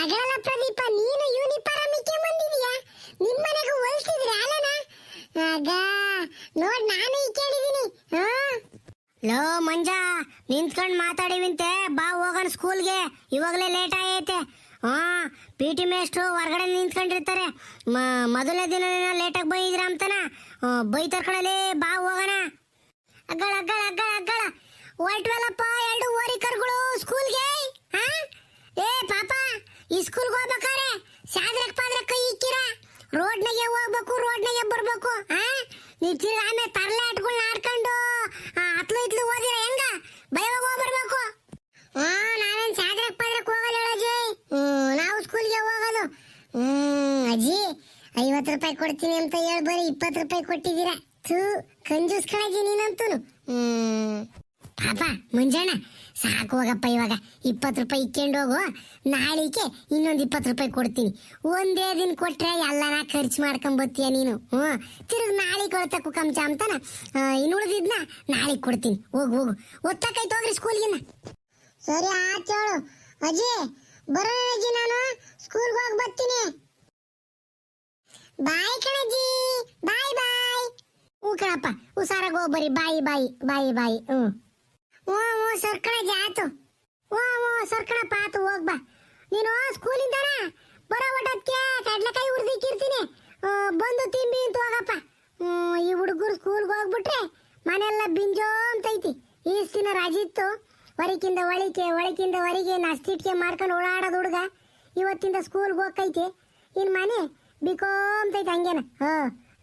ಅಗಳಲ್ಲ ಪ್ರದೀಪ, ನೀನು ಯೂನಿಫಾರ್ಮ್ ಬಂದಿದೀಯಾ ನಿಮ್ಮ ಮನೆಗೂ ಹೊಲ್ಸಿದ್ರಿ ಅಲ್ಲನ ಆಗ, ನೋಡ್ ನಾನು ಈ ಕೇಳಿದೀನಿ ಲೋ ಮಂಜ, ನಿಂತ್ಕೊಂಡು ಮಾತಾಡಿವಿಂತೆ. ಬಾ ಹೋಗೋಣ ಸ್ಕೂಲ್ಗೆ. ಇವಾಗಲೇ ಲೇಟ್ ಆಗೈತೆ. ಹಾ ಪಿ ಟಿ ಮೇಸ್ಟ್ರು ಹೊರಗಡೆ ನಿಂತ್ಕೊಂಡಿರ್ತಾರೆ. ಮೊದಲನೇ ದಿನ ಲೇಟಾಗಿ ಬೈದ್ರ ಅಂತನ? ಬೈ ಕಣಲೇ ಬಾ ಹೋಗೋಣ. ಅಗ್ಗಳ ಅಗ್ಗಳ ಅಗ್ಗಳ ಅಗ್ಗಳ ಹೊರಟ್ವಲ್ಲಪ್ಪ ಎರಡು ಓರಿಕರ್ಗಳು ಸ್ಕೂಲ್ಗೆ ಹಾ ಏ ಪಾಪ ಈ ಸ್ಕೂಲ್ಗೆ ಹೋಗ್ಬೇಕಾರೆ ಸಾದ್ರಕ್ ಪಾದ್ರಕ್ ಕೈ ಇಕ್ಕಿರ ರೋಡ್ನಾಗೆ ಹೋಗ್ಬೇಕು ಬರ್ಬೇಕು ಹಾ ನೀವು ಆಮೇಲೆ ತರಲೆ ಆಟ್ಗಳನ್ನ ಆಡ್ಕೊಂಡು ಅತ್ಲು ಇತ್ಲು ಓದಿರ ಹೆಂಗ? ಭಯವಾಗ ಹೋಗ್ಬರ್ಬೇಕು. ಹಾ ನಾವೇನ್ ಸಾದ್ರಕ್ ಪಾದ್ರಕ್ ಹೋಗಲ್ಲ ಹ್ಮ್, ನಾವು ಸ್ಕೂಲ್ಗೆ ಹೋಗೋದು. ಹ್ಮ್, ಅಜ್ಜಿ, ಐವತ್ತು ರೂಪಾಯಿ ಕೊಡ್ತೀನಿ ಅಂತ ಹೇಳಿ ಬರೀ ಇಪ್ಪತ್ತು ರೂಪಾಯಿ ಕೊಟ್ಟಿದ್ದೀರಾ. ಥೂ, ಕಂಜೂಸ್ ಕಣಜ್ಜಿ ನೀನಂತೂ ಹ್ಮ್. ಪಾಪ ಮುಂಜಾನೆ. ಸಾಕು ಹೋಗಪ್ಪ ಇವಾಗ. ಇಪ್ಪತ್ತು ರೂಪಾಯಿ ಇಕ್ಕೊಂಡು ಹೋಗು. ನಾಳಿಕೆ ಇನ್ನೊಂದು ಇಪ್ಪತ್ತು ರೂಪಾಯಿ ಕೊಡ್ತೀನಿ. ಒಂದೇ ದಿನ ಕೊಟ್ರೆ ಎಲ್ಲನ ಖರ್ಚು ಮಾಡ್ಕೊಂಬತ್ತೀಯ ನೀನು? ಹ್ಞೂ. ತಿರುಗಿ ನಾಳೆ ಕೊಡ್ತಕ್ಕು ಕಂಚ ಅಂತಾನ? ಇನ್ನು ಉಳಿದಿದ್ನ ನಾಳೆ ಕೊಡ್ತೀನಿ. ಹೋಗು ಹೋಗು. ಒತ್ತಕೈತೆ ಹೋಗ್ರಿ ಸ್ಕೂಲ್ಗೆ ಸರಿ, ಆಯ್ತು ಹೇಳು. ಅಜ್ಜಿ ಬರೋಣ ನಾನು. ಸ್ಕೂಲ್ಗೆ ಹೋಗಿ ಬರ್ತೀನಿ. ಬಾಯ್ ಕಣಜ್ಜಿ ಬಾಯ್ ಬಾಯ್. ಹ್ಞೂ ಕಣಪ್ಪ. ಹುಷಾರಾಗಿ ಹೋಗ್ಬರಿ ಬಾಯಿ ಬಾಯಿ ಬಾಯಿ ಬಾಯಿ. ಹ್ಞೂ. ಹ್ಞೂ ಓ, ಸರ್ಕಣ ಜಾತು. ಓ ಓ ಸರ್ಕಣಪ್ಪ ಪಾತು, ಹೋಗ್ ಬಾ. ನೀನು ಸ್ಕೂಲಿಂದನ? ಬರೋ ಒಟ್ಟಕ್ಕೆ ಕಡ್ಲೆಕಾಯಿ ಹುರಿದಿಕ್ಕಿರ್ತೀನಿ ಬಂದು ತಿಂಬಿ ಅಂತ ಹೋಗಪ್ಪ. ಈ ಹುಡುಗರು ಸ್ಕೂಲ್ಗೆ ಹೋಗ್ಬಿಟ್ರೆ ಮನೆಲ್ಲ ಬಿಂಜೋ ಅಂತೈತಿ ಈ ದಿನ ರಜಿತ್ತು ಹೊರಕಿಂದ ಒಳಿಕೆ ಒಳಕಿಂದ ಹೊರಗೆ ನಸ್ತಿಟ್ಕೆ ಮಾಡ್ಕೊಂಡು ಓಡಾಡೋದು ಹುಡುಗ ಇವತ್ತಿಂದ ಸ್ಕೂಲ್ಗೆ ಹೋಗ್ತೈತಿ. ಇನ್ನು ಮನೆ ಬಿಕೋಮ್ತೈತೆ ಹಂಗೇನ. ಹ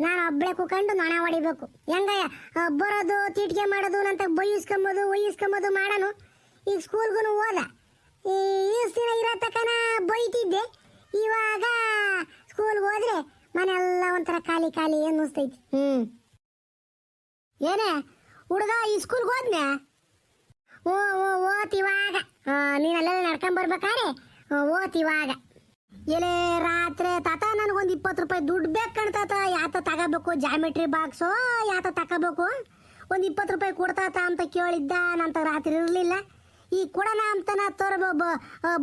ನಾನು ಒಬ್ಬಳೆ ಕುಕೊಂಡು ನೊಣ ಹೊಡಿಬೇಕು. ಹೆಂಗಯ್ಯ ಬರೋದು ತಿಟ್ಕೆ ಮಾಡೋದು ನಂತ ಬೈಸ್ಕೊಂಬೋದು ಒಯ್ಯಿಸ್ಕೊಂಬೋದು ಮಾಡೋನು. ಈಗ ಸ್ಕೂಲ್ಗೂ ಹೋದ. ಈ ಈಸ್ ದಿನ ಇರೋ ತಕನ ಬೈತಿದ್ದೆ. ಇವಾಗ ಸ್ಕೂಲ್ಗೆ ಹೋದ್ರೆ ಮನೆಲ್ಲ ಒಂಥರ ಖಾಲಿ ಖಾಲಿ ಅನ್ನಿಸ್ತೈತಿ. ಹ್ಞೂ ಏನೇ ಹುಡುಗ ಈ ಸ್ಕೂಲ್ಗೆ ಹೋದ್ನೆ ಓ ಓ ಓತಿವಾಗ ನೀನು ಅಲ್ಲೆಲ್ಲ ನಡ್ಕೊಂಡ್ ಬರ್ಬೇಕಾರೆ ಓತಿವಾಗ ಎಲೆ ರಾತ್ರಿ ತಾತ, ನನಗೊಂದು ಇಪ್ಪತ್ತು ರೂಪಾಯಿ ದುಡ್ಡು ಬೇಕು ಕಣ್ತಾತ ಯಾತ ತಗೋಬೇಕು ಜಾಮೆಟ್ರಿ ಬಾಕ್ಸು ಯಾತ ತಗೋಬೇಕು? ಒಂದು ಇಪ್ಪತ್ತು ರೂಪಾಯಿ ಕೊಡ್ತಾತ ಅಂತ ಕೇಳಿದ್ದ, ನಂತ ರಾತ್ರಿ ಇರಲಿಲ್ಲ. ಈ ಕೊಡೋಣ ಅಂತನ ತೋರ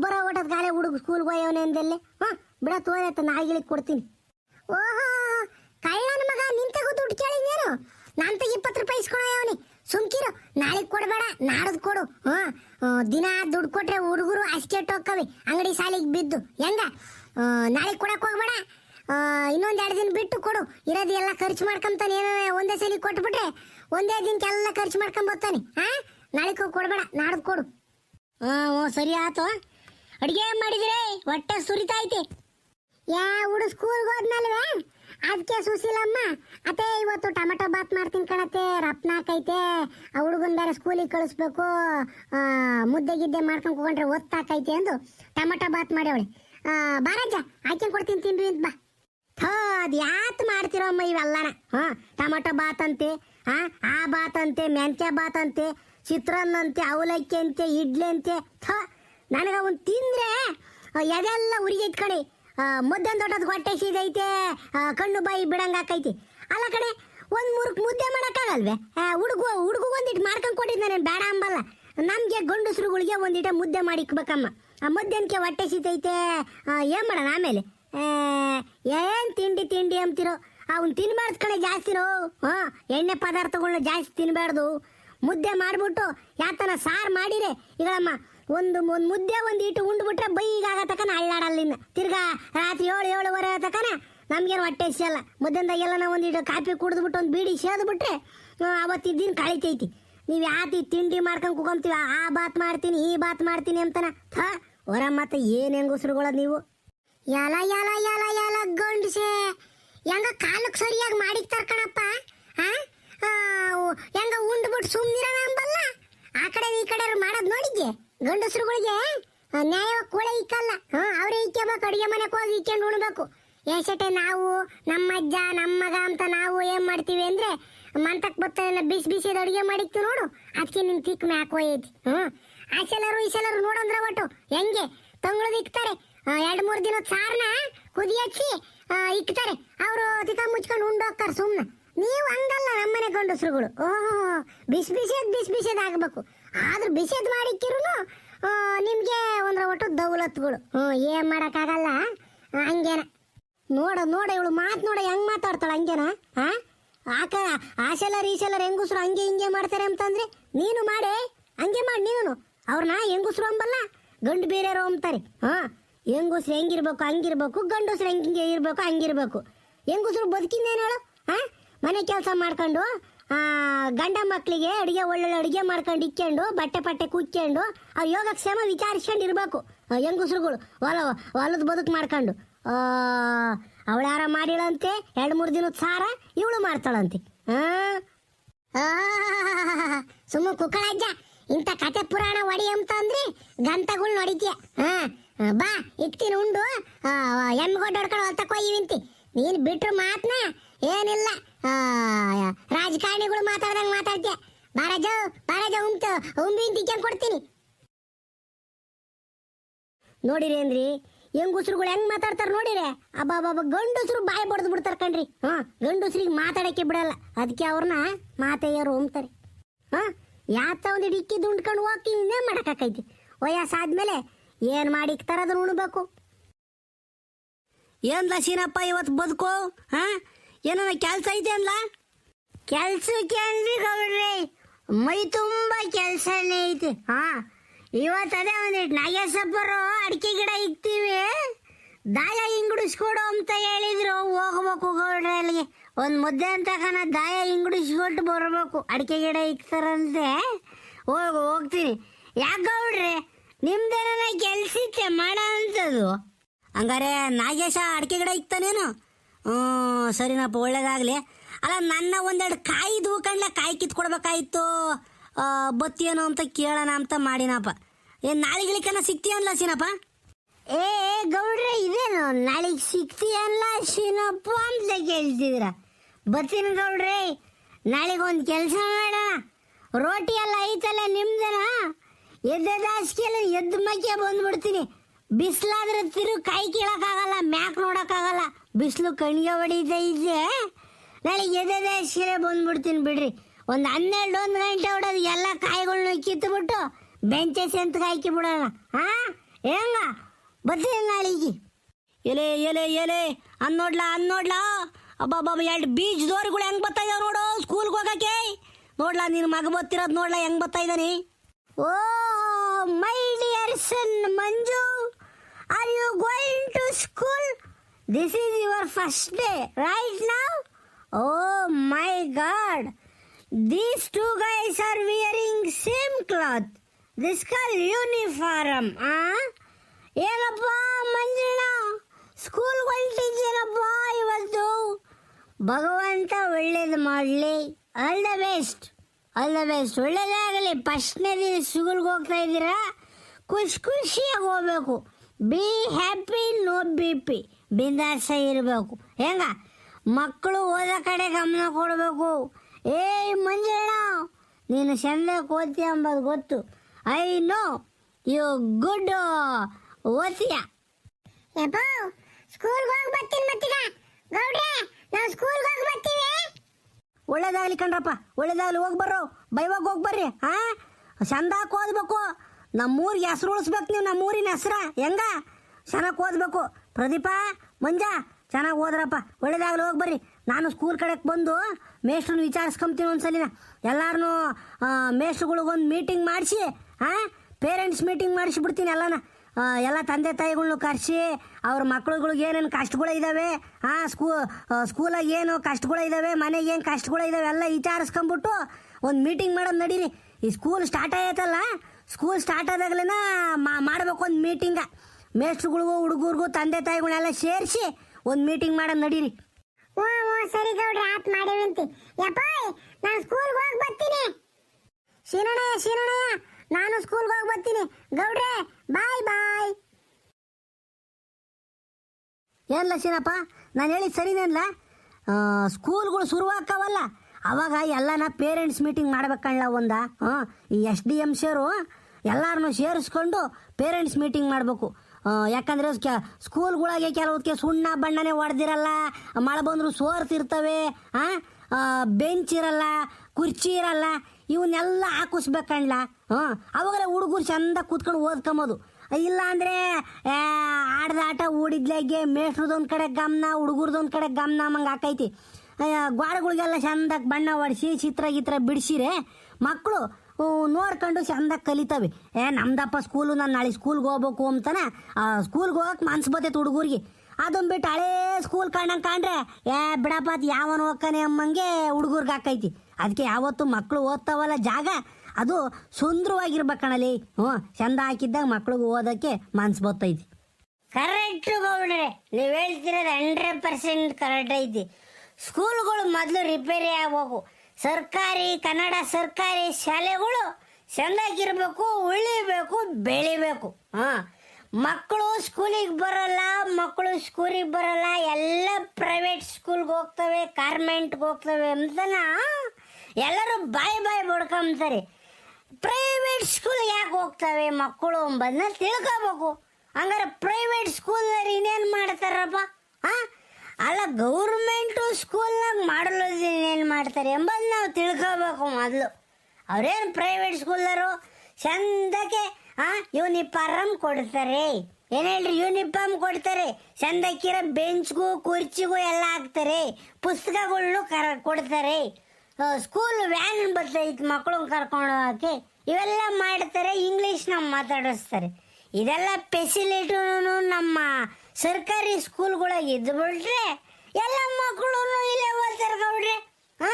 ಬರೋ ಓಟದ ಗಾಳಿ ಹುಡುಗ ಸ್ಕೂಲ್ಗೆ ಹೋಯವನೆ ಅಂದಲ್ಲಿ ಹಾಂ ಬಿಡ ತೋರತ್ತ ನಾಯಿಗಳಿಗೆ ಕೊಡ್ತೀನಿ. ಓಹೋ, ಕಳ್ಳನ ಮಗ, ನಿಂತಗೂ ದುಡ್ಡು ಕೇಳಿದ್ನೇನು ನಾನು ಇಪ್ಪತ್ತು ರೂಪಾಯಿ ಇಸ್ಕೊಳವನಿ ಸುಮ್ಕಿರು. ನಾಳೆ ಕೊಡಬೇಡ ನಾಡದ್ ಕೊಡು. ಹಾ ದಿನ ದುಡ್ಡು ಕೊಟ್ರೆ ಹುಡುಗರು ಅಷ್ಟೇ ಟೋಕವೆ. ಅಂಗಡಿ ಸಾಲಿಗೆ ಬಿದ್ದು. ಹೆಂಗ? ನಾಳೆ ಕೊಡಕ್ ಹೋಗ್ಬೇಡ. ಇನ್ನೊಂದ್ ಎರಡು ದಿನ ಬಿಟ್ಟು ಕೊಡು. ಇರೋದು ಎಲ್ಲ ಖರ್ಚು ಮಾಡ್ಕೊಂತಾನೆ. ಏನೋ ಒಂದೇ ಸಲ ಕೊಟ್ಬಿಟ್ರೆ ಒಂದೇ ದಿನಕ್ಕೆಲ್ಲ ಖರ್ಚು ಮಾಡ್ಕೊಂಡ್ ಬರ್ತಾನೆ. ಹಾ? ನಾಳೆ ಕೊಡ್ಬೇಡ, ನಾಡದ್ ಕೊಡು. ಹಾ ಓ ಸರಿ ಆಯ್ತು ಅಡಿಗೆ ಮಾಡಿದ್ರೆ? ಹೊಟ್ಟೆ ಸುರಿತೈತೆ ಯಾ, ಹುಡು, ಸ್ಕೂಲ್ಗೆ ಹೋದ್ನಲ್ವೇ? ಅದಕ್ಕೆ ಸುಶೀಲಮ್ಮ ಅತ್ತೆ, ಇವತ್ತು ಟೊಮೆಟೊ ಬಾತ್ ಮಾಡ್ತೀನಿ ಕಣತ್ತೆ. ರಪ್ನಾಕೈತೆ ಆ ಹುಡುಗನ್ ಬೇರೆ ಸ್ಕೂಲಿಗೆ ಕಳಿಸ್ಬೇಕು. ಮುದ್ದೆ ಗಿದ್ದೆ ಮಾಡ್ಕೊಂಡು ಕೂಕೊಂಡ್ರೆ ಒತ್ತಾಕೈತೆ ಅಂದು ಟೊಮೆಟೊ ಬಾತ್ ಮಾಡ್ಯವಳಿ. ಬಾರಜ್ಜ ಆಯ್ಕೆ ಕೊಡ್ತೀನಿ ತಿನ್ರಿ ಅಂತ ಬಾ. ಥೋ, ಅದು ಯಾತ್ ಮಾಡ್ತಿರೋ ಅಮ್ಮ ಇವೆಲ್ಲನ ಹಾ, ಟೊಮೆಟೊ ಬಾತ್ ಅಂತೆ ಹಾ ಆ ಬಾತ್ ಅಂತೆ, ಮೆಂತ್ಯ ಬಾತ್ ಅಂತೆ, ಚಿತ್ರಾನ್ನ ಅಂತೆ, ಅವಲಕ್ಕಿ ಅಂತೆ, ಇಡ್ಲಿ ಅಂತೆ. ಥೋ, ನನಗೆ ಅವನು ತಿಂದ್ರೆ ಎದೆಲ್ಲ ಉರಿಗೈತ್ ಕಣೆ. ಮುದ್ದನ್ ತೋಟದ ಹೊಟ್ಟೆ ಸೀದೈತೆ ಕಣ್ಣು ಬಾಯಿ ಬಿಡಂಗ ಆಕೈತಿ. ಅಲ್ಲ ಕಡೆ ಒಂದ್ ಮೂರ್ಕ್ ಮುದ್ದೆ ಮಾಡಕ್ಕಾಗಲ್ವೇ? ಹುಡುಗ ಹುಡುಗ ಒಂದಿಟ್ಟು ಮಾಡ್ಕೊಂಡ್ ಕೊಟ್ಟಿದ್ದಾನೆ ಬೇಡ ಅಂಬಲ್ಲ. ನಮ್ಗೆ ಗಂಡಸ್ರುಗಳಿಗೆ ಒಂದಿಟ ಮುದ್ದೆ ಮಾಡಿಕ್ಬೇಕಮ್ಮ ಆ ಮುದ್ದೆನ್ಕೆ ಹೊಟ್ಟೆ ಸೀತೈತೆ ಏನ್ ಮಾಡೋಣ ಆಮೇಲೆ? ಏನ್ ತಿಂಡಿ ತಿಂಡಿ ಅಂತಿರೋ ಅವ್ನು ತಿನ್ಬಾರ್ದು ಕಡೆ ಜಾಸ್ತಿನೋ ಹಾ, ಎಣ್ಣೆ ಪದಾರ್ಥಗಳನ್ನ ಜಾಸ್ತಿ ತಿನ್ಬಾರ್ದು. ಮುದ್ದೆ ಮಾಡ್ಬಿಟ್ಟು ಯಾತನ ಸಾರು ಮಾಡಿರೆ ಈಗಳಮ್ಮ ಒಂದು ಒಂದು ಮುದ್ದೆ ಒಂದು ಇಟ್ಟು ಉಂಡ್ಬಿಟ್ರೆ ಬೈಗಾಗ ತಕನ ಅಳ್ಳಾಡಲ್ಲಿಂದ. ತಿರ್ಗಾ ರಾತ್ರಿ ಏಳು, ಏಳುವರೆ ತಕನ ನಮ್ಗೇನು ಹೊಟ್ಟೆ ಸಿಯಲ್ಲ ಮುದ್ದೆಂದಾಗೆಲ್ಲ ನಾವು ಒಂದಿಟ್ಟು ಕಾಫಿ ಕುಡಿದ್ಬಿಟ್ಟು ಒಂದು ಬೀಡಿ ಸೇದ್ಬಿಟ್ರೆ ಅವತ್ತಿನ ದಿನ ಕಳಿತೈತಿ. ನೀವು ಯಾತಿ ತಿಂಡಿ ಮಾಡ್ಕೊಂಡು ಕುಕೊಂತೀವ? ಆ ಬಾತ್ ಮಾಡ್ತೀನಿ, ಈ ಬಾತ್ ಮಾಡ್ತೀನಿ ಅಂತನ. ಥ ಹೊರ ಮತ್ತೆ ಏನು ಉಸಿರುಗಳ ನೀವು? ಯಾಲ ಯಾಲ ಯಾಲ ಯಾಲ ಗಂಡಸೆ. ಹೆಂಗ ಕಾಲಕ್ಕೆ ಸರಿಯಾಗಿ ಮಾಡಿ ತರ್ಕಣಪ್ಪ ಹೆಂಗ ಉಂಡ್ಬಿಟ್ಟು ಸುಮ್ಮನಿರೋಣ ಅಂಬಲ್ಲ ಆ ಕಡೆ ಈ ಕಡೆ ಮಾಡೋದು ನೋಡಿದ್ದೆ ಗಂಡಸರುಗಳಿಗೆ ನ್ಯಾಯ ಕೂಡ ಇಕ್ಕಲ್ಲ. ಹಾ, ಅವರೇ ಇಕ್ಕಬೇಕು ಅಡುಗೆ ಮನೆಗೆ ಹೋಗಿ ಇಕ್ಕೊಂಡು ಉಣ್ಬೇಕು. ಏಸಟೆ ನಾವು, ನಮ್ಮ ಅಜ್ಜ, ನಮ್ಮ ಮಗ ಅಂತ ನಾವು ಏನ್ ಮಾಡ್ತೀವಿ ಅಂದ್ರೆ ಮಂತಕ್ ಬತ್ತ ಬಿಸಿ ಬಿಸಿದ ಅಡುಗೆ ಮಾಡಿಕ್ತು ನೋಡು. ಅದಕ್ಕೆ ನಿನ್ ತಿಕ್ ಮ್ಯಾಕ್ ಹೋಯ್ತಿ ಹ್ಮ್ ಆಸೆಲ್ಲರು ಈಸೆಲ್ಲರು ನೋಡಂದ್ರ ಒಟ್ಟು. ಹೆಂಗೆ? ತಂಗಳು ಇಕ್ತಾರೆ. ಎರಡು ಮೂರು ದಿನದ ಸಾರ್ನ ಕುದಿ ಹಚ್ಚಿ ಇಕ್ತಾರೆ. ಅವರು ತಿಕ್ಕ ಮುಚ್ಕೊಂಡು ಉಂಡೋಗ್ತಾರೆ ಸುಮ್ಮನೆ ನೀವು ಹಂಗಲ್ಲ ನಮ್ಮನೆ ಗಂಡಸ್ರುಗಳು. ಓಹೋ, ಬಿಸಿ ಬಿಸಿಯದ್ ಬಿಸಿ ಬಿಸಿಯದ್ ಆಗ್ಬೇಕು. ಆದ್ರೂ ಬಿಸಿದ್ ಮಾಡಿಕ್ಕಿರುನು ನಿಮಗೆ ಒಂದ್ರ ಒಟ್ಟು ದೌಲತ್ಗಳು. ಹ್ಞೂ ಏನು ಮಾಡೋಕ್ಕಾಗಲ್ಲ. ಆ, ಹಂಗೇನ. ನೋಡ ನೋಡ ಇವಳು ಮಾತು ನೋಡ ಹೆಂಗ್ ಮಾತಾಡ್ತಾಳ ಹಂಗೇನ ಹಾ ಆಕ ಆಶೆಲ್ಲರ್ ಈಶೆಲ್ಲರ್ ಹೆಂಗುಸ್ರು ಹಂಗೆ ಹಿಂಗೆ ಮಾಡ್ತಾರೆ ಅಂತಂದ್ರೆ ನೀನು ಮಾಡಿ ಹಂಗೆ ಮಾಡಿ ನೀನು ಅವ್ರನ್ನ ಹೆಂಗುಸ್ರು ಅಂಬಲ್ಲ ಗಂಡು ಬೇರೆಯವರು ಅಂಬ್ತಾರೆ. ಹಾ ಹೆಂಗುಸ್ರು ಹೆಂಗಿರ್ಬೇಕು ಹಂಗಿರ್ಬೇಕು ಗಂಡುಸ್ರು ಹೆಂಗೆ ಇರ್ಬೇಕು ಹಂಗಿರ್ಬೇಕು. ಹೆಂಗುಸ್ರು ಬದುಕಿಂದೇನು ಹೇಳು ಹಾ ಮನೆ ಕೆಲಸ ಮಾಡ್ಕೊಂಡು ಗಂಡ ಮಕ್ಕಳಿಗೆ ಅಡುಗೆ ಒಳ್ಳೊಳ್ಳೆ ಅಡುಗೆ ಮಾಡ್ಕೊಂಡು ಇಕ್ಕೊಂಡು ಬಟ್ಟೆ ಪಟ್ಟೆ ಕುಚ್ಕೊಂಡು ಅವ್ರ ಯೋಗಕ್ಷೇಮ ವಿಚಾರಿಸ್ಕೊಂಡು ಇರಬೇಕು ಹೆಂಗುಸ್ರುಗಳು ಹೊಲ ಹೊಲದ ಬದುಕು ಮಾಡ್ಕೊಂಡು. ಅವಳು ಯಾರ ಮಾಡಿಳಂತೆ ಎರಡು ಮೂರು ದಿನದ ಸಾರ ಇವಳು ಮಾಡ್ತಾಳಂತೆ. ಸುಮ್ಮ ಕುಕ್ಕಳಜ್ಜ ಇಂಥ ಕತೆ ಪುರಾಣ ಒಡಿ ಅಂತ ಅಂದ್ರೆ ಗಂಟಗಳು ನೋಡಿದ್ಯ? ಹಾ ಬಾ ಇಕ್ತೀನಿ ಉಂಡು. ಎಮ್ಗೊಡ್ಡ ಹೊಡ್ಕೊಂಡು ಹೊಲ್ತ ಕೊಯ್ಯುವಿಂತಿ ನೀನು ಬಿಟ್ರು ಮಾತ್ನ? ಏನಿಲ್ಲ. ಆ, ರಾಜಕಾರಣಿಗಳು ಮಾತಾಡ್ದಂಗೆ ಮಾತಾಡ್ತೀಯ? ಬಾರಜ ಬಾರಜ, ಉಂಟು, ಉಂಬಿ ತಿಕ್ಕಂಗ್ ಕೊಡ್ತೀನಿ? ನೋಡಿರಿ ಅಂದ್ರಿ, ಹೆಂಗುಸ್ರುಗಳು ಹೆಂಗ್ ಮಾತಾಡ್ತಾರ ನೋಡಿರಿ? ಅಬ್ಬಾಬಾಬ ಗಂಡಸ್ರು ಬಾಯಿ ಬಡ್ದು ಬಿಡ್ತಾರ ಕಣ್ರಿ. ಹಾ, ಗಂಡಸ್ರಿಗೆ ಮಾತಾಡಕ್ಕೆ ಬಿಡಲ್ಲ. ಅದಕ್ಕೆ ಅವ್ರನ್ನ ಮಾತೆಯರು ಅಂತಾರೆ ಹಾ, ಯಾತ ಒಂದು ಡಿಕ್ಕಿ ದುಂಡ್ಕೊಂಡು ಹೋಗಿ ಇನ್ನೇ ಮಾಡಕ್ಕಾಕೈತಿ ವಯಸ್ಸಾದ್ಮೇಲೆ ಏನ್ ಮಾಡಿ ತರದನ್ನ ಉಣ್ಬೇಕು? ಏನ್ ಲಸೀನಪ್ಪ ಇವತ್ತು ಬದುಕು, ಹಾ? ಏನಾರ ಕೆಲಸ ಐತೆ ಅಲ್ಲ ಕೆಲ್ಸಕ್ಕೆ ಕೇಳಿ ಗೌಡ್ರಿ, ಮೈ ತುಂಬಾ ಕೆಲಸನೇ ಐತಿ. ಹಾ ಇವತ್ತು ಅದೇ ಒಂದಿಟ್ಟು ನಾಗೇಶಪ್ಪರು ಅಡಿಕೆ ಗಿಡ ಇಕ್ತೀವಿ. ದಾಯ ಹಿಂಗುಡಿಸ್ಕೊಡು ಅಂತ ಹೇಳಿದ್ರು, ಹೋಗ್ಬೇಕು ಗೌಡ್ರಿ ಅಲ್ಲಿಗೆ. ಒಂದು ಮುದ್ದೆ ಅಂತ ಕಣ, ದಾಯ ಹಿಂಗುಡಿಸ್ಕೊಟ್ಟು ಬರಬೇಕು. ಅಡಿಕೆ ಗಿಡ ಇಕ್ತಾರಂತೆ. ಹೋಗು, ಹೋಗ್ತೀನಿ. ಯಾಕೆ ಗೌಡ್ರಿ ನಿಮ್ದೇನ ಕೆಲ್ಸಿತ್ತೆ ಮಾಡ ಅಂತದು. ಹಂಗಾರೆ ನಾಗೇಶ ಅಡಿಕೆ ಗಿಡ ಇಕ್ತಾನೇನು? ಹ್ಞೂ ಸರಿನಪ್ಪ ಒಳ್ಳೇದಾಗ್ಲಿ. ಅಲ್ಲ, ನನ್ನ ಒಂದೆರಡು ಕಾಯಿ ದೂಕಂಡ್ಲೆ ಕಾಯಿ ಕಿತ್ ಕೊಡ್ಬೇಕಾಯ್ತು ಬತ್ತೀಯೇನೋ ಅಂತ ಕೇಳೋಣ ಅಂತ ಮಾಡಿನಪ್ಪ. ಏನು ನಾಳೆಗಳಿಕನ ಸಿಗ್ತೀಯನ್ಲ ಸೀನಪ್ಪ ಏ ಗೌಡ್ರೆ, ಇದೇನು? ನಾಳೆಗೆ ಸಿಗ್ತೀಯಲ್ಲ ಸೀನಪ್ಪ ಅಂತ ಕೇಳ್ತಿದ್ರ. ಬತ್ತಿನ ಗೌಡ್ರೆ, ನಾಳೆಗೆ ಒಂದು ಕೆಲಸ ಮಾಡೋಣ. ರೋಟಿ ಎಲ್ಲ ಐತಲ್ಲ ನಿಮ್ದನ? ಎದ್ದೆದ ಹಾಸ್ಗೆಲ್ಲ ಎದ್ದು ಮಕ್ಕೆ ಬಂದ್ಬಿಡ್ತೀನಿ. ಬಿಸಿಲಾದ್ರೆ ತಿರು ಕೈ ಕೀಳಕ್ಕಾಗಲ್ಲ, ಮ್ಯಾಕ್ ನೋಡೋಕ್ಕಾಗಲ್ಲ. ಬಿಸಿಲು ಕಣ್ಗೆ ಹೊಡಿತಾ ಇದೆ ನನಗೆ ಎದೆ ಸೀರೆ ಬಂದ್ಬಿಡ್ತೀನಿ ಬಿಡ್ರಿ. ಒಂದು ಹನ್ನೆರಡು, ಒಂದು ಗಂಟೆ ಹೊಡೋದು, ಎಲ್ಲ ಕಾಯಿಗಳನ್ನ ಕಿತ್ತುಬಿಟ್ಟು ಬೆಂಚಸ್ ಅಂತ ಹಾಕಿ ಬಿಡೋಣ. ಹಾ ಹೆಂಗ? ಬರ್ತೀನಿ ನಾಳೆಗೆ ಎಲೆ ಎಲೆ ಎಲೆ. ಅನ್ ನೋಡ್ಲಾ ಅನ್ ನೋಡ್ಲಾ ಎರಡು ಬೀಚ್ ದೋರಿಗಳು ಹೆಂಗ್ ಬರ್ತಾ ಇದಾವ ನೋಡು ಸ್ಕೂಲ್ಗೆ ಹೋಗಕ್ಕೆ. ನೋಡ್ಲಾ, ನೀನು ಮಗ ಬತ್ತಿರೋದು ನೋಡ್ಲಾ, ಹೆಂಗ್ ಬರ್ತಾ ಇದ್ದಾನೆ ಓ, my dear son Manju. Are you going to school this is your first day right now oh my god these two guys are wearing same cloth this call uniform ಆ ಏನಪ್ಪ ಮಂಜಣ್ಣ ಸ್ಕೂಲ್ ಹೊಲ್ಟಿದ್ದೀರಪ್ಪ ಇವತ್ತು? ಭಗವಂತ ಒಳ್ಳೇದು ಮಾಡಲಿ. All the best all the best ಒಳ್ಳೇದಾಗಲಿ. ಫಸ್ಟ್ನೇ ದಿನ ಸ್ಕೂಲ್ಗೆ ಹೋಗ್ತಾ ಇದ್ದೀರಾ? ಖುಷಿ ಖುಷಿಯಾಗಿ ಹೋಗ್ಬೇಕು. Be happy no B P ಬಿಂದಾಸ ಇರಬೇಕು ಹೆಂಗ ಮಕ್ಕಳು ಓದ ಕಡೆ ಗಮನ ಕೊಡಬೇಕು ಏಯ್ ಮಂಜಣ್ಣ ನೀನು ಚೆಂದಾಗಿ ಓದ್ತಿ ಅಂಬೋದು ಗೊತ್ತು ಐ ನೋ ಯು ಗುಡ್ ಓದ್ತೀಯ ಯಪ್ಪ ಸ್ಕೂಲ್ಗೆ ಹೋಗಿ ಬರ್ತೀನಿ ಮತ್ತೀಗ ಗೌಡ್ರೆ ನಾವು ಸ್ಕೂಲ್ಗೆ ಹೋಗಿ ಬರ್ತೀವಿ ಒಳ್ಳೇದಾಗ್ಲಿ ಕಣ್ರಪ್ಪ ಒಳ್ಳೇದಾಗ್ಲಿ ಹೋಗಿ ಬರ್ರೋ ಬೈವಾಗ ಹೋಗಿ ಬರ್ರಿ ಹಾ ಚಂದಾಕ್ ಓದ್ಬೇಕು ನಮ್ಮೂರಿಗೆ ಹೆಸರು ಉಳಿಸ್ಬೇಕು ನೀವು, ನಮ್ಮೂರಿನ ಹೆಸ್ರ? ಹೆಂಗ? ಚೆನ್ನಾಗಿ ಓದ್ಬೇಕು. ಪ್ರದೀಪ, ಮಂಜ, ಚೆನ್ನಾಗಿ ಓದ್ರಪ್ಪ. ಒಳ್ಳೇದಾಗಲಿ ಹೋಗಿ ಬರ್ರಿ. ನಾನು ಸ್ಕೂಲ್ ಕಡೆಗೆ ಬಂದು ಮೇಷ್ಟ್ರನ್ನ ವಿಚಾರಿಸ್ಕೊಂತೀನಿ ಒಂದ್ಸಲಿನ. ಎಲ್ಲಾರನು ಮೇಷ್ಟ್ರುಗಳಿಗೊಂದು ಮೀಟಿಂಗ್ ಮಾಡಿಸಿ ಹಾಂ ಪೇರೆಂಟ್ಸ್ ಮೀಟಿಂಗ್ ಮಾಡಿಸಿಬಿಡ್ತೀನಿ ಎಲ್ಲನ. ಎಲ್ಲ ತಂದೆ ತಾಯಿಗಳ್ನು ಕರೆಸಿ, ಅವ್ರ ಮಕ್ಳುಗಳಿಗೆ ಏನೇನು ಇದ್ದಾವೆ ಹಾಂ ಸ್ಕೂ ಸ್ಕೂಲಾಗ ಏನು ಕಷ್ಟಗಳಿದ್ದಾವೆ ಮನೆಗೆ ಏನು ಕಷ್ಟಗಳು ಇದ್ದಾವೆ ಎಲ್ಲ ವಿಚಾರಿಸ್ಕೊಂಬಿಟ್ಟು ಒಂದು ಮೀಟಿಂಗ್ ಮಾಡೋದು ನಡೀರಿ. ಈ ಸ್ಕೂಲ್ ಸ್ಟಾರ್ಟ್ ಆಯ್ತಲ್ಲ ಸ್ಕೂಲ್ ಸ್ಟಾರ್ಟ್ ಆದಾಗಲೇನ ಮಾಡಬೇಕು ಒಂದು ಮೀಟಿಂಗ ಮೇಷ್ಟ್ರುಗಳಿಗೂ ಹುಡುಗರಿಗೂ ತಂದೆ ತಾಯಿಗಳನ್ನೆಲ್ಲ ಸೇರಿಸಿ ಒಂದು ಮೀಟಿಂಗ್ ಮಾಡೋದು ನಡೀರಿ. ಓ ಓ ಸರಿ ಗೌಡ್ರಿ ಆತ್ ಮಾಡಿವಂತಿ ಯಪ್ಪಾಯ್ ನಾನು ಸ್ಕೂಲ್ಗೆ ಹೋಗಿ ಬರ್ತೀನಿ. ಶೀನಣ್ಣಯ್ಯ ಶೀನಣ್ಣಯ್ಯ ನಾನು ಸ್ಕೂಲ್ಗೆ ಹೋಗಿ ಬರ್ತೀನಿ. ಗೌಡ್ರೆ ಬಾಯ್ ಬಾಯ್. ಏನ್ಲ ಶೀನಪ್ಪ ನಾನು ಹೇಳಿದ ಸರಿನೇನ್ಲ? ಸ್ಕೂಲ್ಗಳು ಶುರುವಾಕ್ಕವಲ್ಲ ಅವಾಗ ಎಲ್ಲನ ಪೇರೆಂಟ್ಸ್ ಮೀಟಿಂಗ್ ಮಾಡ್ಬೇಕಣ್ಣ ಒಂದ. ಈ ಎಸ್ ಡಿ ಎಂ ಸೇರು ಎಲ್ಲಾರನ್ನು ಸೇರಿಸ್ಕೊಂಡು ಪೇರೆಂಟ್ಸ್ ಮೀಟಿಂಗ್ ಮಾಡಬೇಕು. ಯಾಕಂದ್ರೆ ಸ್ಕೂಲ್ಗಳಿಗೆ ಕೆಲವಕ್ಕೆ ಸುಣ್ಣ ಬಣ್ಣನೆ ಹೊಡೆದಿರಲ್ಲ, ಮಳೆ ಬಂದರೂ ಸೋರ್ತಿರ್ತವೆ, ಹಾಂ ಬೆಂಚ್ ಇರಲ್ಲ, ಕುರ್ಚಿ ಇರಲ್ಲ, ಇವನ್ನೆಲ್ಲ ಹಾಕಿಸ್ಬೇಕಣ್ಣ. ಹಾಂ ಅವಾಗ ಹುಡುಗರು ಚಂದ ಕೂತ್ಕೊಂಡು ಓದ್ಕೊಂಬೋದು ಇಲ್ಲ ಅಂದರೆ ಆಡ್ದ ಆಟ ಓಡಿದ್ಲಾಗೆ ಮೇಷ್ರದೊಂದು ಕಡೆ ಗಮನ, ಹುಡುಗರದೊಂದು ಕಡೆ ಗಮನ, ಮಂಗೆ ಹಾಕೈತಿ ಗೋಡೆಗಳಿಗೆಲ್ಲ ಚಂದಾಗಿ ಬಣ್ಣ ಹೊಡಿಸಿ, ಚಿತ್ರ ಗಿತ್ರ ಬಿಡಿಸಿರೆ, ಮಕ್ಕಳು ನೋಡ್ಕೊಂಡು ಚಂದಾಗಿ ಕಲಿತವೆ. ಏ, ನಮ್ದಪ್ಪ ಸ್ಕೂಲು ನಾನು ನಾಳೆ ಸ್ಕೂಲ್ಗೆ ಹೋಗ್ಬೇಕು ಅಂತಾನೆ ಸ್ಕೂಲ್ಗೆ ಹೋಗಕ್ಕೆ ಮನ್ಸು ಬತ್ತೆ ಹುಡುಗರಿಗೆ ಅದನ್ನ ಬಿಟ್ಟು ಹಳೇ ಸ್ಕೂಲ್ ಕಾಣಂಗೆ ಕಾಣ್ರೆ, ಏ, ಬಿಡಪ್ಪ, ಅದು ಯಾವನ ಹೋಗ್ತಾನೆ ಅಮ್ಮಂಗೆ ಹುಡುಗರ್ಗೆ ಹಾಕೈತಿ ಅದಕ್ಕೆ ಯಾವತ್ತು ಮಕ್ಕಳು ಓದ್ತಾವಲ್ಲ ಜಾಗ, ಅದು ಸುಂದರವಾಗಿರ್ಬೇಕಣಲಿ ಹ್ಞೂ, ಚಂದ ಹಾಕಿದ್ದಾಗ ಮಕ್ಳಿಗೆ ಓದೋಕ್ಕೆ ಮನ್ಸು ಬತ್ತೈತಿ ಕರೆಕ್ಟ್ ಗೌಡ್ರೆ, ನೀವು ಹೇಳ್ತಿರೋದು ಹಂಡ್ರೆಡ್ ಪರ್ಸೆಂಟ್ ಕರೆಕ್ಟ್ ಐತಿ. ಸ್ಕೂಲ್ಗಳು ಮೊದಲು ರಿಪೇರಿ ಆಗ್ಬೇಕು ಸರ್ಕಾರಿ, ಕನ್ನಡ ಸರ್ಕಾರಿ ಶಾಲೆಗಳು ಚೆಂದಾಗಿರ್ಬೇಕು, ಉಳಿಬೇಕು, ಬೆಳಿಬೇಕು. ಹಾಂ. ಮಕ್ಕಳು ಸ್ಕೂಲಿಗೆ ಬರಲ್ಲ, ಮಕ್ಕಳು ಸ್ಕೂಲಿಗೆ ಬರಲ್ಲ, ಎಲ್ಲ ಪ್ರೈವೇಟ್ ಸ್ಕೂಲ್ಗೆ ಹೋಗ್ತವೆ ಕಾರ್ಮೆಂಟ್ಗೆ ಹೋಗ್ತವೆ ಅಂತನ ಎಲ್ಲರೂ ಬಾಯ್ ಬಾಯ್ ಬಡ್ಕೊಂತಾರೆ. ಪ್ರೈವೇಟ್ ಸ್ಕೂಲ್ ಯಾಕೆ ಹೋಗ್ತವೆ ಮಕ್ಕಳು ಅಂಬದನ್ನ ತಿಳ್ಕೋಬೇಕು. ಹಂಗಾರೆ ಪ್ರೈವೇಟ್ ಸ್ಕೂಲ್ನಲ್ಲಿ ಇನ್ನೇನು ಮಾಡ್ತಾರಪ್ಪ? ಹಾ? ಅಲ್ಲ, ಗೌರ್ಮೆಂಟು ಸ್ಕೂಲ್ನಾಗ ಮಾಡಲು ಏನು ಮಾಡ್ತಾರೆ ಎಂಬುದು ನಾವು ತಿಳ್ಕೋಬೇಕು ಮೊದಲು. ಅವರೇನು ಪ್ರೈವೇಟ್ ಸ್ಕೂಲರು ಚಂದಕ್ಕೆ ಹಾಂ ಯೂನಿಫಾರ್ಮ್ ಕೊಡ್ತಾರೆ. ಏನು ಹೇಳ್ರಿ ಯೂನಿಫಾರ್ಮ್ ಕೊಡ್ತಾರೆ. ಚಂದಕ್ಕಿರೋ ಬೆಂಚ್ಗೂ, ಕುರ್ಚಿಗೂ ಎಲ್ಲ ಹಾಕ್ತಾರೆ. ಪುಸ್ತಕಗಳ್ನು ಕರ, ಕೊಡ್ತಾರೆ. ಸ್ಕೂಲ್ ವ್ಯಾನ್ ಬರ್ತೈತಿ ಮಕ್ಕಳು ಕರ್ಕೊಂಡು ಹಾಕಿ ಇವೆಲ್ಲ ಮಾಡ್ತಾರೆ ಇಂಗ್ಲೀಷ್ನ ಮಾತಾಡಿಸ್ತಾರೆ. ಇದೆಲ್ಲ ಫೆಸಿಲಿಟಿನೂ ನಮ್ಮ ಸರ್ಕಾರಿ ಸ್ಕೂಲ್ಗಳಾಗ ಇದ್ಬಿಟ್ರೆ ಎಲ್ಲ ಮಕ್ಕಳು ಇಲ್ಲೇ ಓದ್ತಾರೆ ಗೌಡ್ರೆ. ಹಾ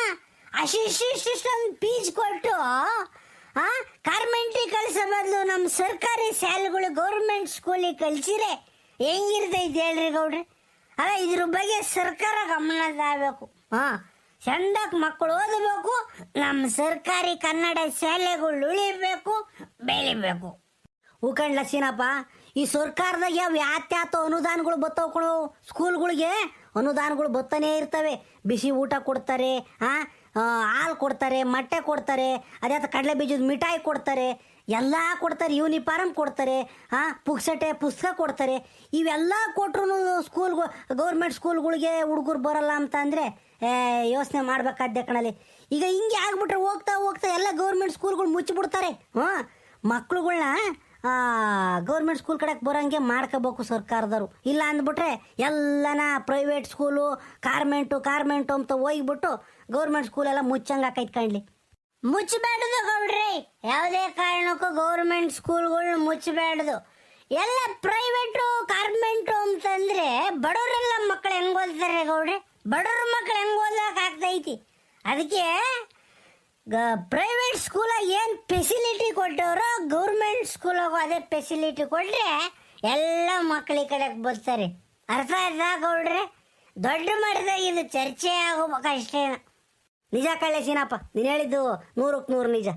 ಅಷ್ಟಿಷ್ಟೊಂದು ಫೀಸ್ ಕೊಟ್ಟು, ಹಾ ಕಾರ್ಮೆಂಟ್ರಿಗೆ ಕಳಿಸೋ ಬದಲು ನಮ್ಮ ಸರ್ಕಾರಿ ಶಾಲೆಗಳು ಗೌರ್ಮೆಂಟ್ ಸ್ಕೂಲಿಗೆ ಕಳಿಸಿರೆ ಹೆಂಗಿರ್ತೈತೆ ಹೇಳ್ರಿ ಗೌಡ್ರಿ? ಅಲ್ಲ, ಇದ್ರ ಬಗ್ಗೆ ಸರ್ಕಾರ ಗಮನದಾಗಬೇಕು ಹಾ ಚಂದಕ್ಕೆ ಮಕ್ಕಳು ಓದಬೇಕು ನಮ್ಮ ಸರ್ಕಾರಿ ಕನ್ನಡ ಶಾಲೆಗಳು ಉಳಿಬೇಕು, ಬೆಳಿಬೇಕು. ಹೂಕಂಡ್ ಲಕ್ಷೀನಪ್ಪ, ಈ ಸರ್ಕಾರದಾಗ ಯಾವ ಅನುದಾನಗಳು ಬತ್ತವ ಕಣೋ? ಸ್ಕೂಲ್ಗಳಿಗೆ ಅನುದಾನಗಳು ಬತ್ತಾನೇ ಇರ್ತವೆ. ಬಿಸಿ ಊಟ ಕೊಡ್ತಾರೆ, ಆ ಹಾಲು ಕೊಡ್ತಾರೆ, ಮೊಟ್ಟೆ ಕೊಡ್ತಾರೆ, ಅದೇ ಕಡಲೆ ಬೀಜದ ಮಿಠಾಯಿ ಕೊಡ್ತಾರೆ, ಎಲ್ಲ ಕೊಡ್ತಾರೆ ಯೂನಿಫಾರ್ಮ್ ಕೊಡ್ತಾರೆ ಹಾಂ ಪುಕ್ಸಟೆ, ಪುಸ್ತಕ ಕೊಡ್ತಾರೆ. ಇವೆಲ್ಲ ಕೊಟ್ರು ಸ್ಕೂಲ್ ಗೌರ್ಮೆಂಟ್ ಸ್ಕೂಲ್ಗಳಿಗೆ ಹುಡುಗರು ಬರಲ್ಲ ಅಂತ ಅಂದರೆ ಯೋಚನೆ ಮಾಡ್ಬೇಕಾದ ಕಣಲ್ಲಿ. ಈಗ ಹಿಂಗೆ ಆಗ್ಬಿಟ್ರೆ ಹೋಗ್ತಾ ಹೋಗ್ತಾ ಎಲ್ಲ ಗೌರ್ಮೆಂಟ್ ಸ್ಕೂಲ್ಗಳು ಮುಚ್ಚಿಬಿಡ್ತಾರೆ ಹಾಂ ಮಕ್ಳುಗಳ್ನ ಗೌರ್ಮೆಂಟ್ ಸ್ಕೂಲ್ ಕಡೆಗೆ ಬರೋಂಗೆ ಮಾಡ್ಕೋಬೇಕು ಸರ್ಕಾರದವರು. ಇಲ್ಲ ಅಂದ್ಬಿಟ್ರೆ ಎಲ್ಲನ ಪ್ರೈವೇಟ್ ಸ್ಕೂಲು ಕಾರ್ಮೆಂಟು ಕಾರ್ಮೆಂಟು ಅಂತ ಹೋಗ್ಬಿಟ್ಟು ಗೌರ್ಮೆಂಟ್ ಸ್ಕೂಲೆಲ್ಲ ಮುಚ್ಚಂಗೆ ಹಾಕೈತ್ ಕಣ್ಲಿ. ಮುಚ್ಚಬೇಡದು ಗೌಡ್ರಿ. ಯಾವುದೇ ಕಾರಣಕ್ಕೂ ಗೌರ್ಮೆಂಟ್ ಸ್ಕೂಲ್ಗಳ್ನ ಮುಚ್ಚಬೇಡದು ಎಲ್ಲ ಪ್ರೈವೇಟು ಕಾರ್ಮೆಂಟು ಅಂತಂದ್ರೆ ಬಡವರೆಲ್ಲ ಮಕ್ಕಳು ಹೆಂಗ್ ಓದ್ತಾರೆ ಗೌಡ್ರಿ? ಬಡವ್ರ ಮಕ್ಕಳು ಹೆಂಗ್ ಓದಕ್ ಆಗ್ತೈತಿ? ಅದಕ್ಕೆ ಪ್ರೈವೇಟ್ ಸ್ಕೂಲಾಗ ಏನು ಫೆಸಿಲಿಟಿ ಕೊಟ್ಟವರು ಗೌರ್ಮೆಂಟ್ ಸ್ಕೂಲಾಗ ಅದೇ ಫೆಸಿಲಿಟಿ ಕೊಟ್ಟರೆ ಎಲ್ಲ ಮಕ್ಕಳ ಕಡೆಗೆ ಬರ್ತಾರೆ. ಅರ್ಥ ಆಯ್ತಾ ಗೌಡ್ರೆ? ದೊಡ್ಡ ಮಟ್ಟದಾಗ ಇದು ಚರ್ಚೆ ಆಗೋಬೇಕಷ್ಟೇ ನಿಜ ಕಳ್ಳೆ ಸೀನಪ್ಪ, ನೀನು ಹೇಳಿದ್ದು ನೂರಕ್ಕೆ ನೂರು ನಿಜ.